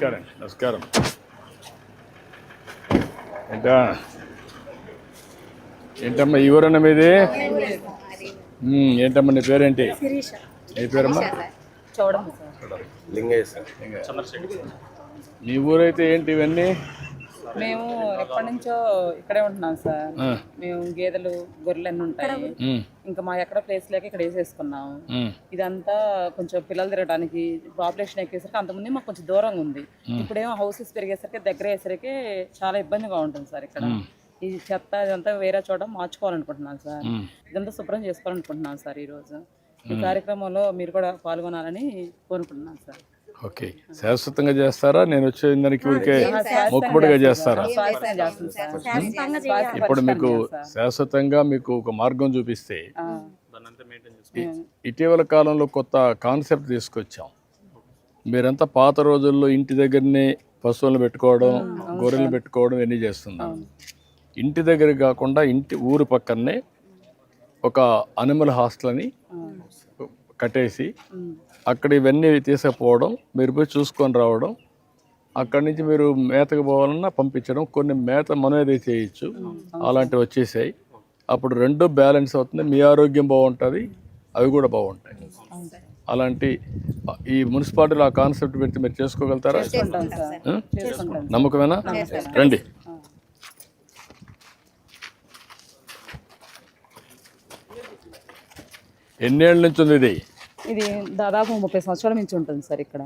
నమస్కారం. నమస్కారం. ఏంటా? ఏంటమ్మా ఈ ఊరన్న మీది? ఏంటమ్మా నీ పేరేంటి? నీ పేరమ్మా? లింగయ్య సార్. మీ ఊరైతే ఏంటి ఇవన్నీ? మేము ఎప్పటి నుంచో ఇక్కడే ఉంటున్నాం సార్. మేము గేదెలు గొర్రెలు అన్నీ ఉంటాయి ఇంకా మా ఎక్కడ ప్లేస్ లేక ఇక్కడ వేసేసుకున్నాం. ఇదంతా కొంచెం పిల్లలు తిరగడానికి పాపులేషన్ ఎక్కేసరికి అంతకుముందు మాకు కొంచెం దూరంగా ఉంది. ఇప్పుడేమో హౌసెస్ పెరిగేసరికి దగ్గర అయ్యేసరికి చాలా ఇబ్బందిగా ఉంటుంది సార్ ఇక్కడ. ఈ చెత్త ఇదంతా వేరే చోట మార్చుకోవాలనుకుంటున్నాను సార్. ఇదంతా శుభ్రం చేసుకోవాలనుకుంటున్నాను సార్ ఈరోజు. ఈ కార్యక్రమంలో మీరు కూడా పాల్గొనాలని కోరుకుంటున్నాను సార్. ఓకే. శాశ్వతంగా చేస్తారా? నేను వచ్చే దానికి ఊరికే మొక్కుబడిగా చేస్తారా? ఇప్పుడు మీకు శాశ్వతంగా మీకు ఒక మార్గం చూపిస్తే ఇటీవల కాలంలో కొత్త కాన్సెప్ట్ తీసుకొచ్చాం. మీరంతా పాత రోజుల్లో ఇంటి దగ్గరనే పశువులను పెట్టుకోవడం గొర్రెలు పెట్టుకోవడం ఇవన్నీ చేస్తున్నాం ఇంటి దగ్గర కాకుండా ఇంటి ఊరు పక్కనే ఒక అనిమల్ హాస్టల్ అని కట్టేసి. అక్కడ ఇవన్నీ తీసుకుపోవడం మీరు పోయి చూసుకొని రావడం అక్కడి నుంచి మీరు మేతకు పోవాలన్నా పంపించడం కొన్ని మేత మనమేదే చేయొచ్చు అలాంటివి వచ్చేసాయి. అప్పుడు రెండు బ్యాలెన్స్ అవుతుంది. మీ ఆరోగ్యం బాగుంటుంది అవి కూడా బాగుంటాయి. అలాంటి ఈ మున్సిపాలిటీలో ఆ కాన్సెప్ట్ పెడితే మీరు చేసుకోగలుగుతారా? నమ్మకమేనా? రండి. ఎన్నేళ్ళ నుంచి ఉంది ఇది? ఇది దాదాపు ముప్పై సంవత్సరాల నుంచి ఉంటుంది సార్ ఇక్కడ.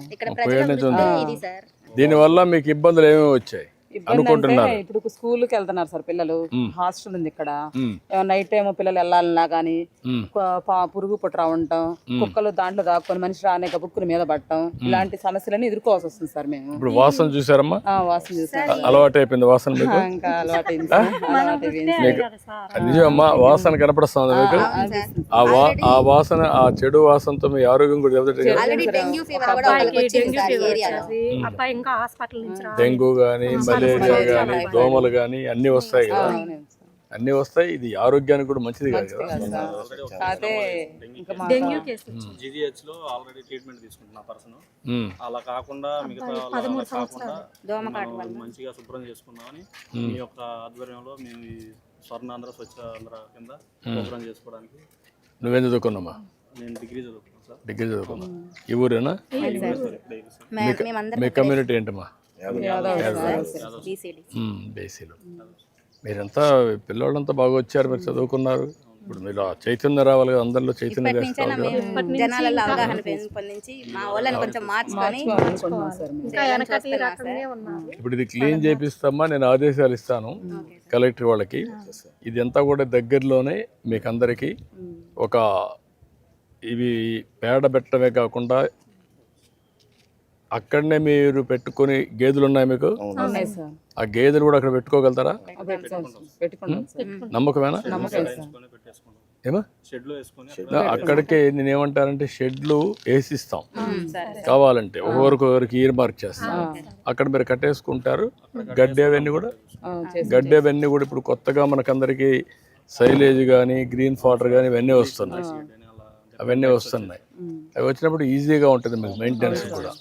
దీనివల్ల మీకు ఇబ్బందులు ఏమేమి వచ్చాయి? ఇబ్బంది అంటే ఇప్పుడు స్కూల్కి వెళ్తున్నారు సార్ పిల్లలు. హాస్టల్ ఉంది ఇక్కడ. నైట్ టైం పిల్లలు వెళ్ళాలన్నా కానీ మ్. పురుగు పుట్ర ఉండటం కుక్కలు దాంట్లో దాక్కొని మనిషి రానే బుక్కుల మీద పడటం ఇలాంటి సమస్యలన్నీ ఎదుర్కోవాల్సి వస్తుంది సార్ మేము. ఇప్పుడు వాసన చూసారమ్మా? ఆ, వాసన చూసాం. అలవాటు అయిపోయింది వాసన మీకు? ఇంకా నిజమమ్మా వాసన కనపడుస్తుంది మీకు? ఆ వా ఆ వాసన ఆ చెడు వాసనతో మీ ఆరోగ్యం కూడా దెబ్బతింటుంది డెంగ్యూ ఫీవర్ కూడా ఒకరికి వచ్చింది సార్ ఈ ఏరియాలో. అబ్బాయి ఇంకా హాస్పిటల్ నుంచి రా డెంగ్యూ కానీ మలేరియా కానీ దోమలు కానీ అన్నీ వస్తాయి కదా. అన్నీ వస్తాయి. ఇది ఆరోగ్యానికి కూడా మంచిది కాదు కదా. జీజీహెచ్లో ఆల్రెడీ ట్రీట్మెంట్ తీసుకుంటున్న పర్సన్. అలా కాకుండా మిగతా అలా కాకుండా మంచిగా శుభ్రం చేసుకుందామని మీ యొక్క ఆధ్వర్యంలో మేము స్వర్ణాంధ్ర స్వచ్ఛ ఆంధ్ర కింద శుభ్రం చేసుకోవడానికి నువ్వేం చదువుకున్నామా నేను డిగ్రీ చదువుకున్నాను సార్. డిగ్రీ చదువుకున్నా ఈ ఊరేనా? మే- కమ్యూనిటీ ఏంటమ్మా? బేసీలు మీరంతా పిల్లోళ్ళంతా బాగా వచ్చారు మీరు చదువుకున్నారు. ఇప్పుడు మీరు చైతన్యం రావాలి కదా అందరిలో చైతన్యం జనాలలో అవగాహన పెంపొందించి మా వాళ్ళని కొంచెం మార్చుకొని ఉన్నారు ఇప్పుడు ఇది క్లీన్ చేపిస్తామా? నేను ఆదేశాలు ఇస్తాను కలెక్టర్ వాళ్ళకి. ఇదంతా కూడా దగ్గరలోనే మీకు అందరికీ ఒక ఇవి పేడ పెట్టడమే కాకుండా అక్కడనే మీరు పెట్టుకొని గేదెలు ఉన్నాయి మీకు? ఆ గేదెలు కూడా అక్కడ పెట్టుకోగలుగుతారా? పెట్టుకుంటాం పెట్టుకుంటాం సార్. నమ్మకమేనా? ఏమా? అక్కడికే నేను ఏమంటానంటే షెడ్లు వేసిస్తాం. కావాలంటే ఒకరికొకరికి ఇయర్ మార్క్ చేస్తాం. అక్కడ మీరు కట్టేసుకుంటారు. గడ్డి అవన్నీ కూడా. గడ్డి అవన్నీ కూడా ఇప్పుడు కొత్తగా మనకందరికి సైలేజ్ కానీ గ్రీన్ ఫాటర్ కానీ ఇవన్నీ వస్తున్నాయి. అవన్నీ వస్తున్నాయి. అవి వచ్చినప్పుడు ఈజీగా ఉంటుంది మీకు మెయింటెనెన్స్ కూడా.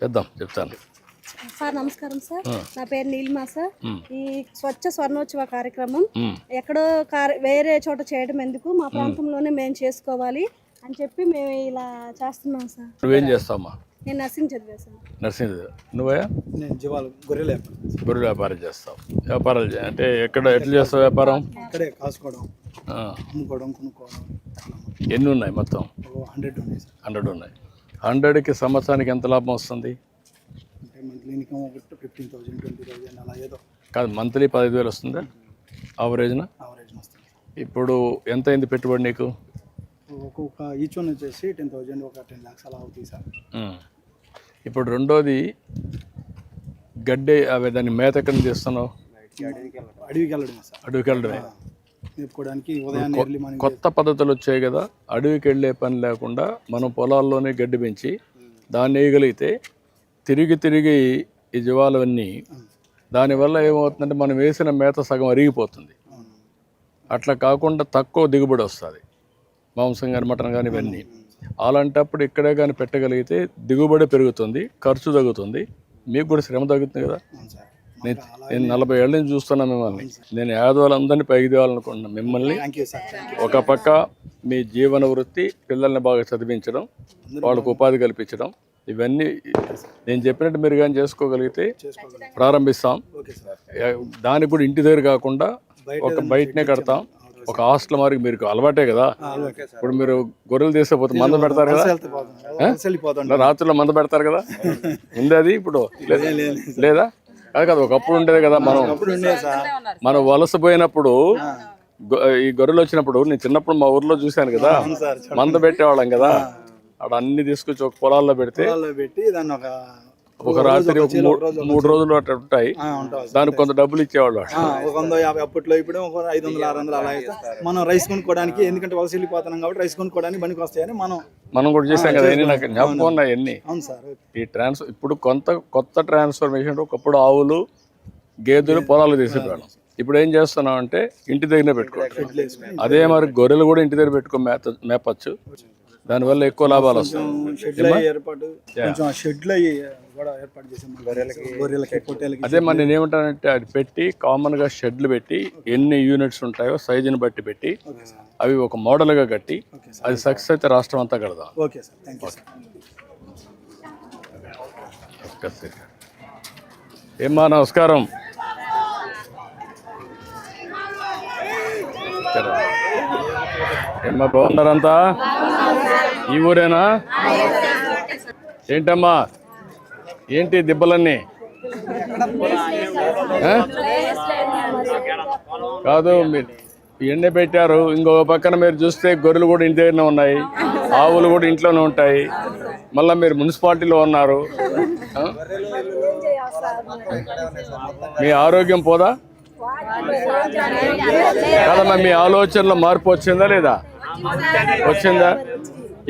చేద్దాం చెప్తాను. సార్ నమస్కారం సార్. నా పేరు నీలిమా సార్. ఈ స్వచ్ఛ స్వర్ణోత్సవ కార్యక్రమం. ఎక్కడో కార్ వేరే చోట చేయడం ఎందుకు? మా ప్రాంతంలోనే మేము చేసుకోవాలి అని చెప్పి మేము ఇలా చేస్తున్నాం సార్. నువ్వేం చేస్తావమ్మా? నేను నర్సింగ్ చదివా సార్. నర్సింగ్ నువ్వే? నేను జీవాలు గొర్రెలు గొర్రె వ్యాపారం చేస్తావు. వ్యాపారాలు అంటే ఎక్కడ ఎట్లా చేస్తావు వ్యాపారం? ఇక్కడే కాసుకోవడం. అమ్ముకోవడం కొనుక్కోవడం. ఎన్ని ఉన్నాయి మొత్తం? హండ్రెడ్ ఉన్నాయి సార్. హండ్రెడ్ ఉన్నాయి. హండ్రెడ్కి సంవత్సరానికి ఎంత లాభం వస్తుంది? కాదు మంత్లీ పదహైదు వేలు వస్తుందా ఆవరేజ్న ఇప్పుడు ఎంత అయింది పెట్టుబడి నీకు? ఒక్కొక్క ఈచ్ వన్ వచ్చేసి టెన్ థౌసండ్ ఒక టెన్ ల్యాక్స్ అలా అవుతాయి సార్. ఇప్పుడు రెండోది గడ్డి అవి దాన్ని మేత ఎక్కడ నుంచి తీస్తున్నావు అడవికి వెళ్ళడమే సార్. అడవికి వెళ్ళడమే. మేపుకోవడానికి ఉదయాన్నే ఎర్లీ మార్నింగ్ కొత్త పద్ధతులు వచ్చాయి కదా అడవికి వెళ్ళే పని లేకుండా మనం పొలాల్లోనే గడ్డి పెంచి దాన్ని వేయగలిగితే తిరిగి తిరిగి ఈ జీవాలన్నీ దానివల్ల ఏమవుతుందంటే మనం వేసిన మేత సగం అరిగిపోతుంది. అట్లా కాకుండా తక్కువ దిగుబడి వస్తుంది. మాంసం కానీ మటన్ కానీ ఇవన్నీ. అలాంటప్పుడు ఇక్కడే కానీ పెట్టగలిగితే దిగుబడి పెరుగుతుంది ఖర్చు తగ్గుతుంది. మీకు కూడా శ్రమ తగ్గుతుంది కదా? నేను నేను నలభై ఏళ్ళ నుంచి చూస్తున్నా మిమ్మల్ని. నేను యాదవులందరినీ పైకి తేవాలనుకుంటున్నా మిమ్మల్ని. ఒక పక్క మీ జీవన వృత్తి పిల్లల్ని బాగా చదివించడం వాళ్ళకు ఉపాధి కల్పించడం ఇవన్నీ నేను చెప్పినట్టు మీరు కానీ చేసుకోగలిగితే ప్రారంభిస్తాం. దానికి కూడా ఇంటి దగ్గర కాకుండా ఒక బయటనే కడతాం. ఒక హాస్టల్ మరి మీరు అలవాటే కదా. ఇప్పుడు మీరు గొర్రెలు తీసేపోతే మంద పెడతారు కదా. రాత్రిలో మంద పెడతారు కదా. ఉంది అది ఇప్పుడు? లేదా? కాదు కదా ఒకప్పుడు ఉండేది కదా మనం. అప్పుడు ఉండే సార్. మనం వలస పోయినప్పుడు గొ- ఈ గొర్రెలు వచ్చినప్పుడు నేను చిన్నప్పుడు మా ఊర్లో చూశాను కదా. మంద పెట్టేవాళ్ళం కదా. అక్కడ అన్ని తీసుకొచ్చి ఒక పొలాల్లో పెడితే పెట్టి దాన్ని ఒక ఒక రాత్రి మూడు రోజులు అట్లా ఉంటాయి. దానికి కొంత డబ్బులు ఇచ్చేవాళ్ళు ఆ, ఒక వంద యాభై అప్పట్లో ఇప్పుడు ఒక ఐదు వందలు ఆరు వందలు అలా అయితే మనం రైస్ కొనుక్కోవడానికి ఎందుకంటే వలస వెళ్ళిపోతున్నాం కాబట్టి రైస్ కొనుక్కోవడానికి బండికి వస్తాయని మనం మనం కూడా చేసాం కదా అన్ని నాకు జ్ఞాపకం ఉన్నాయి అన్ని. అవును సార్. ఈ ట్రాన్స్ ఇప్పుడు కొంత కొత్త ట్రాన్స్ఫర్మేషన్ ఒకప్పుడు ఆవులు గేదెలు పొలాలు తీసేవాళ్ళం ఇప్పుడు ఏం చేస్తున్నాం అంటే ఇంటి దగ్గరనే పెట్టుకోవాలి అదే మరి గొర్రెలు కూడా ఇంటి దగ్గర పెట్టుకో మేత మేపచ్చు. దానివల్ల ఎక్కువ లాభాలు వస్తాయి. అదే మరి నేను ఏమంటానంటే అది పెట్టి కామన్గా షెడ్లు పెట్టి ఎన్ని యూనిట్స్ ఉంటాయో సైజుని బట్టి పెట్టి అవి ఒక మోడల్గా కట్టి అది సక్సెస్ అయితే రాష్ట్రం అంతా కడదాం. ఓకే. ఏమ్మా నమస్కారం. ఏమ్మా బాగున్నారంతా? ఈ ఊరేనా? ఏంటమ్మా? ఏంటి దిబ్బలన్నీ? కాదు మీరు ఎండ పెట్టారు. ఇంకొక పక్కన మీరు చూస్తే గొర్రెలు కూడా ఇంటి దగ్గరనే ఉన్నాయి. ఆవులు కూడా ఇంట్లోనే ఉంటాయి. మళ్ళీ మీరు మున్సిపాలిటీలో ఉన్నారు. మీ ఆరోగ్యం పోదా? కాదమ్మా మీ ఆలోచనలో మార్పు వచ్చిందా లేదా? వచ్చిందా?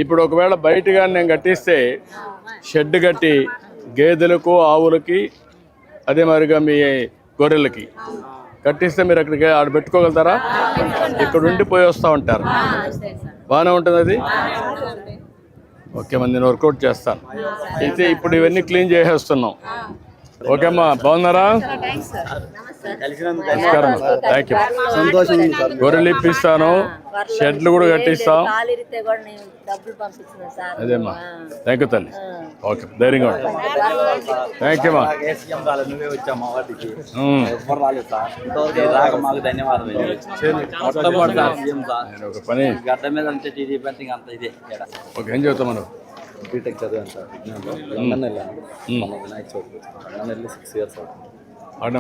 ఇప్పుడు ఒకవేళ బయటగా నేను కట్టిస్తే షెడ్ కట్టి గేదెలకు ఆవులకి అదే మరిగా మీ గొర్రెలకి. కట్టిస్తే మీరు అక్కడికి ఆడ పెట్టుకోగలుగుతారా? ఇక్కడ ఉండి పోయి వస్తూ ఉంటారు. బాగానే ఉంటుంది అది? ఓకే మరి నేను వర్కౌట్ చేస్తాను. అయితే ఇప్పుడు ఇవన్నీ క్లీన్ చేసేస్తున్నాం. ఓకే అమ్మా బాగున్నారా? నమస్కారం థ్యాంక్ యూ సంతోషం గొర్రెలు ఇప్పిస్తాను షెడ్లు కూడా కట్టిస్తాం. అదేమ్మా. థ్యాంక్ యూ తల్లి. ఓకే ధైర్యంగా థ్యాంక్ యూ నువ్వే వచ్చావు మా వాటికి. మాకు ధన్యవాదాలు నేను ఒక పని గడ్డ మీద అంతే టీడీపీ అంటే ఇంక అంత ఇదే ఇక్కడ. ఓకే ఏం చెబుతాం మనం? బీటెక్ చదివాను సార్. విజ్ఞానంలో. లండన్ వెళ్ళాను. వినాయక లండన్ వెళ్ళి సిక్స్ ఇయర్స్ అవుతుంది. ఆడే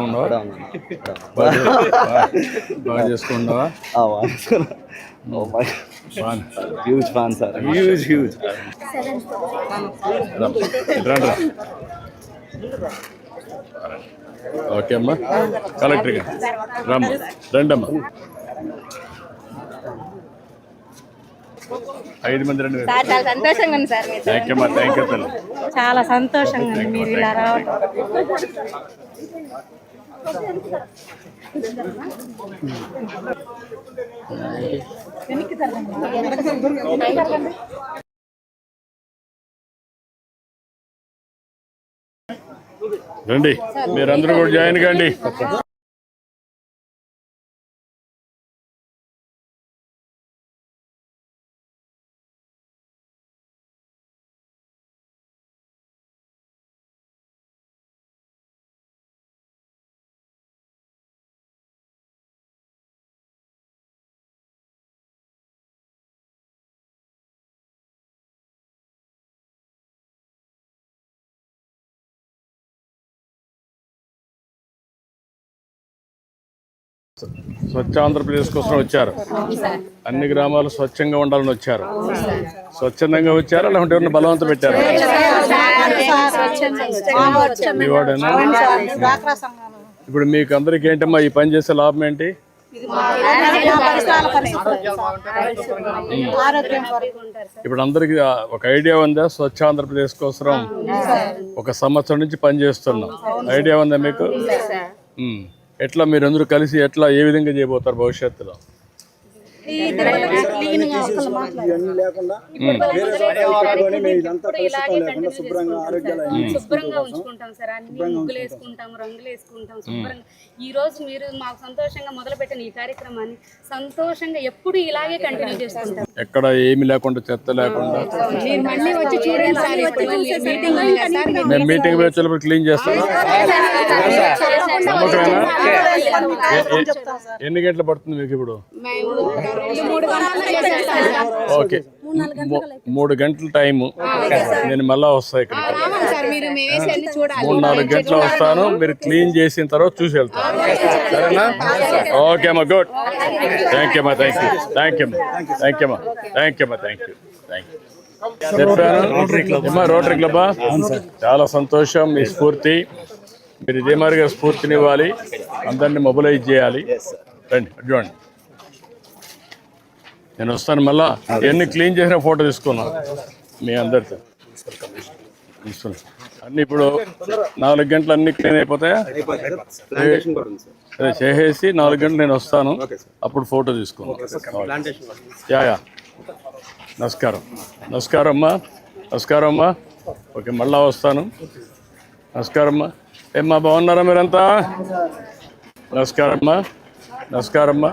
బాగా చేసుకున్నావా huge fan. Sir huge huge రండి రా. ఓకే అమ్మా. కలెక్టర్ గారు. రమ్మ. రండి అమ్మా ఐదు మంది రండి సార్ చాలా సంతోషంగా ఉంది సార్ థ్యాంక్ యూ అమ్మా. థ్యాంక్ యూ చాలా సంతోషంగా ఉంది మీరు ఇలా రావడం రండి మీరందరూ కూడా జాయిన్ కండి. స్వచ్ఛ ఆంధ్రప్రదేశ్ కోసం వచ్చారు. అన్ని గ్రామాలు స్వచ్ఛంగా ఉండాలని వచ్చారు. స్వచ్ఛందంగా వచ్చారా? లేకుంటే ఎవరిని బలవంతం పెట్టారా? ఇప్పుడు మీకు అందరికి ఏంటమ్మా ఈ పని చేసే లాభం ఏంటి? ఇప్పుడు అందరికి ఒక ఐడియా ఉందా? స్వచ్ఛ ఆంధ్రప్రదేశ్ కోసం ఒక సంవత్సరం నుంచి పనిచేస్తున్నాం ఐడియా ఉందా మీకు. ఎట్లా మీరందరూ కలిసి ఎట్లా ఏ విధంగా చేయబోతారు భవిష్యత్తులో? ఇవన్నీ లేకుండా వేరే చోట పెట్టుకొని మేము ఇదంతా కలుషితం లేకుండా శుభ్రంగా ఆరోగ్యాలు శుభ్రంగా ఉంచుకుంటాం సార్. అన్ని ముగ్గులు వేసుకుంటాం రంగులు వేసుకుంటాం శుభ్రంగా. ఈ రోజు మీరు మాకు సంతోషంగా మొదలుపెట్టిన ఈ కార్యక్రమాన్ని సంతోషంగా ఎప్పుడు ఇలాగే కంటిన్యూ చేసుకుంటాం ఎక్కడ ఏమి లేకుండా చెత్త లేకుండా మీటింగ్ మేము వచ్చేటప్పుడు క్లీన్ చేస్తాం నమ్మకమేనా ఎ- ఎ- ఎన్ని గంటలు పడుతుంది మీకు ఇప్పుడు? ఓకే. మూ- మూడు గంటల టైము. నేను మళ్ళా వస్తాను ఇక్కడ మూడు నాలుగు గంటలు వస్తాను. మీరు క్లీన్ చేసిన తర్వాత చూసి వెళ్తాను సరేనా? ఓకే అమ్మా గుడ్. థ్యాంక్ యూ అమ్మా thank you thank you thank you అమ్మా. థ్యాంక్ యూ అమ్మా థ్యాంక్ యూ థ్యాంక్ యూ చెప్పాను? అమ్మా రోటరీ క్లబ్బా చాలా సంతోషం మీ స్ఫూర్తి. మీరు ఇదే మాదిరిగా స్ఫూర్తినివ్వాలి. అందరినీ మొబిలైజ్ చేయాలి. రండి చూడండి. నేను వస్తాను మళ్ళా. ఎన్ని క్లీన్ చేసిన ఫోటో తీసుకున్నా. మీ అందరితో. అన్ని ఇప్పుడు నాలుగు గంటలు అన్ని క్లీన్ అయిపోతాయా? చేసేసి నాలుగు గంటలు నేను వస్తాను. అప్పుడు ఫోటో తీసుకున్నాను యా నమస్కారం నమస్కారం. అమ్మా నమస్కారం అమ్మా ఓకే మళ్ళా వస్తాను. నమస్కారం అమ్మా ఏమ్మా బాగున్నారా మీరంతా? నమస్కారం అమ్మా నమస్కారం అమ్మా